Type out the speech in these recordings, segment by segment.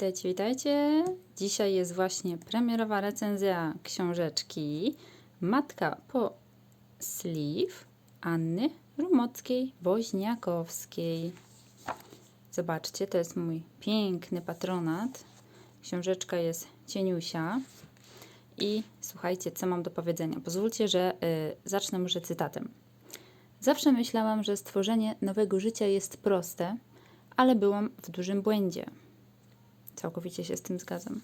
Witajcie, witajcie. Dzisiaj jest właśnie premierowa recenzja książeczki Matka po Sleeve Anny Rumockiej-Woźniakowskiej. Zobaczcie, to jest mój piękny patronat. Książeczka jest cieniusia. I słuchajcie, co mam do powiedzenia. Pozwólcie, że y, zacznę może cytatem. Zawsze myślałam, że stworzenie nowego życia jest proste, ale byłam w dużym błędzie. Całkowicie się z tym zgadzam.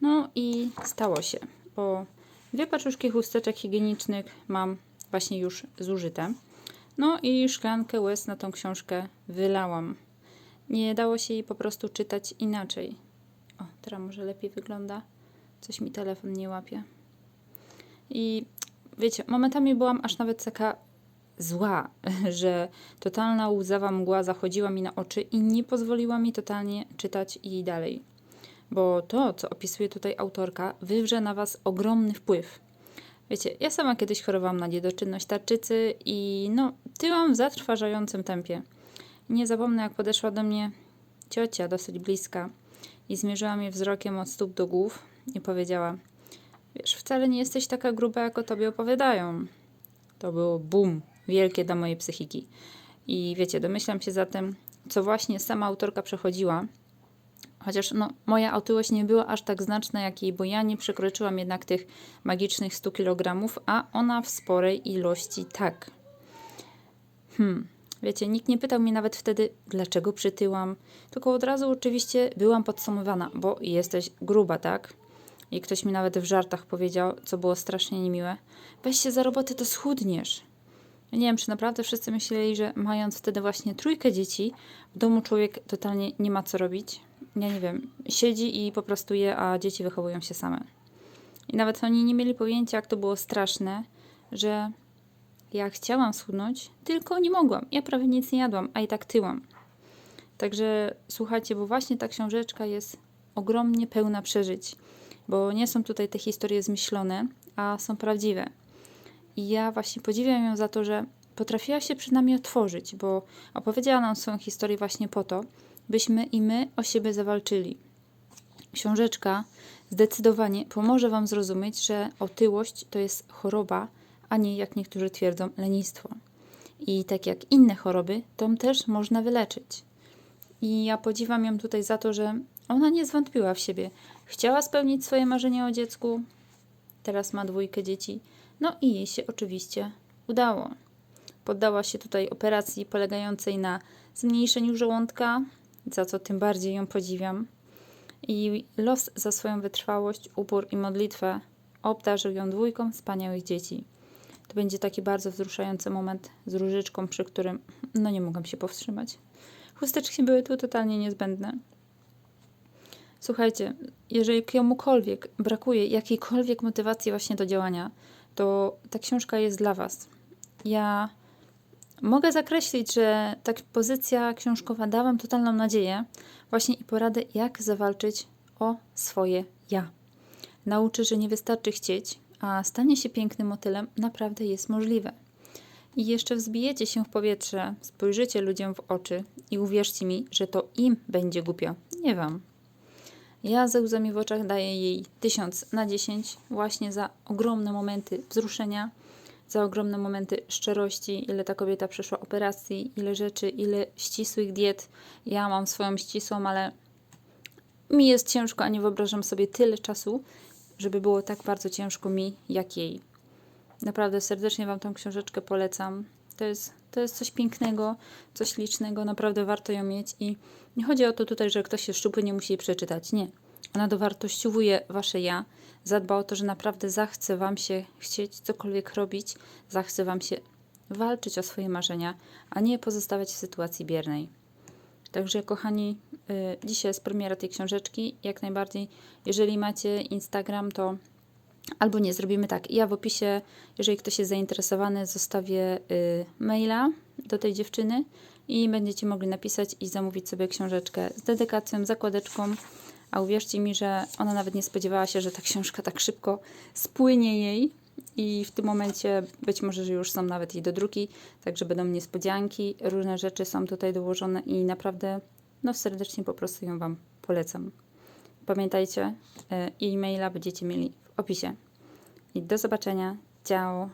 No i stało się, bo dwie paczuszki chusteczek higienicznych mam właśnie już zużyte. No i szklankę łez na tą książkę wylałam. Nie dało się jej po prostu czytać inaczej. O, teraz może lepiej wygląda. Coś mi telefon nie łapie. I wiecie, momentami byłam aż nawet taka zła, że totalna łzawa mgła zachodziła mi na oczy i nie pozwoliła mi totalnie czytać jej dalej. Bo to, co opisuje tutaj autorka, wywrze na Was ogromny wpływ. Wiecie, ja sama kiedyś chorowałam na niedoczynność tarczycy i no, tyłam w zatrważającym tempie. Nie zapomnę, jak podeszła do mnie ciocia dosyć bliska i zmierzyła mnie wzrokiem od stóp do głów i powiedziała: Wiesz, wcale nie jesteś taka gruba, jak o tobie opowiadają. To było bum, wielkie dla mojej psychiki. I wiecie, domyślam się zatem, co właśnie sama autorka przechodziła. Chociaż no, moja otyłość nie była aż tak znaczna jak jej, bo ja nie przekroczyłam jednak tych magicznych 100 kg, a ona w sporej ilości tak. Hmm, wiecie, nikt nie pytał mnie nawet wtedy, dlaczego przytyłam, tylko od razu oczywiście byłam podsumowana, bo jesteś gruba, tak? I ktoś mi nawet w żartach powiedział, co było strasznie niemiłe. Weź się za roboty, to schudniesz. Nie wiem, czy naprawdę wszyscy myśleli, że mając wtedy właśnie trójkę dzieci, w domu człowiek totalnie nie ma co robić. Ja nie wiem, siedzi i po prostu je, a dzieci wychowują się same. I nawet oni nie mieli pojęcia, jak to było straszne, że ja chciałam schudnąć, tylko nie mogłam. Ja prawie nic nie jadłam, a i tak tyłam. Także słuchajcie, bo właśnie ta książeczka jest ogromnie pełna przeżyć, bo nie są tutaj te historie zmyślone, a są prawdziwe. I ja właśnie podziwiam ją za to, że potrafiła się przed nami otworzyć, bo opowiedziała nam swoją historię właśnie po to, byśmy i my o siebie zawalczyli. Książeczka zdecydowanie pomoże Wam zrozumieć, że otyłość to jest choroba, a nie, jak niektórzy twierdzą, lenistwo. I tak jak inne choroby, tą też można wyleczyć. I ja podziwiam ją tutaj za to, że ona nie zwątpiła w siebie. Chciała spełnić swoje marzenie o dziecku, teraz ma dwójkę dzieci, no i jej się oczywiście udało. Poddała się tutaj operacji polegającej na zmniejszeniu żołądka, za co tym bardziej ją podziwiam. I los za swoją wytrwałość, upór i modlitwę obdarzył ją dwójką wspaniałych dzieci. To będzie taki bardzo wzruszający moment z różyczką, przy którym no nie mogłam się powstrzymać. Chusteczki były tu totalnie niezbędne. Słuchajcie, jeżeli komukolwiek brakuje jakiejkolwiek motywacji właśnie do działania, to ta książka jest dla Was. Ja mogę zakreślić, że ta pozycja książkowa da Wam totalną nadzieję, właśnie i poradę, jak zawalczyć o swoje ja. Nauczy, że nie wystarczy chcieć, a stanie się pięknym motylem naprawdę jest możliwe. I jeszcze wzbijecie się w powietrze, spojrzycie ludziom w oczy i uwierzcie mi, że to im będzie głupio, nie Wam. Ja ze łzami w oczach daję jej 1000 na 10 właśnie za ogromne momenty wzruszenia, za ogromne momenty szczerości, ile ta kobieta przeszła operacji, ile rzeczy, ile ścisłych diet. Ja mam swoją ścisłą, ale mi jest ciężko, a nie wyobrażam sobie tyle czasu, żeby było tak bardzo ciężko mi, jak jej. Naprawdę serdecznie Wam tą książeczkę polecam. To jest, to jest coś pięknego, coś licznego, naprawdę warto ją mieć i nie chodzi o to tutaj, że ktoś jest szczupły, nie musi jej przeczytać. Nie. Ona dowartościowuje Wasze ja, zadba o to, że naprawdę zachce Wam się chcieć cokolwiek robić, zachce Wam się walczyć o swoje marzenia, a nie pozostawać w sytuacji biernej. Także, kochani, y, dzisiaj jest premiera tej książeczki. Jak najbardziej, jeżeli macie Instagram, to albo nie, zrobimy tak. Ja w opisie, jeżeli ktoś jest zainteresowany, zostawię y, maila do tej dziewczyny i będziecie mogli napisać i zamówić sobie książeczkę z dedykacją, zakładeczką. A uwierzcie mi, że ona nawet nie spodziewała się, że ta książka tak szybko spłynie jej. I w tym momencie być może, że już są nawet i do druki, także będą niespodzianki, różne rzeczy są tutaj dołożone i naprawdę no serdecznie po prostu ją Wam polecam. Pamiętajcie, y, e-maila będziecie mieli opisie. I do zobaczenia. Ciao.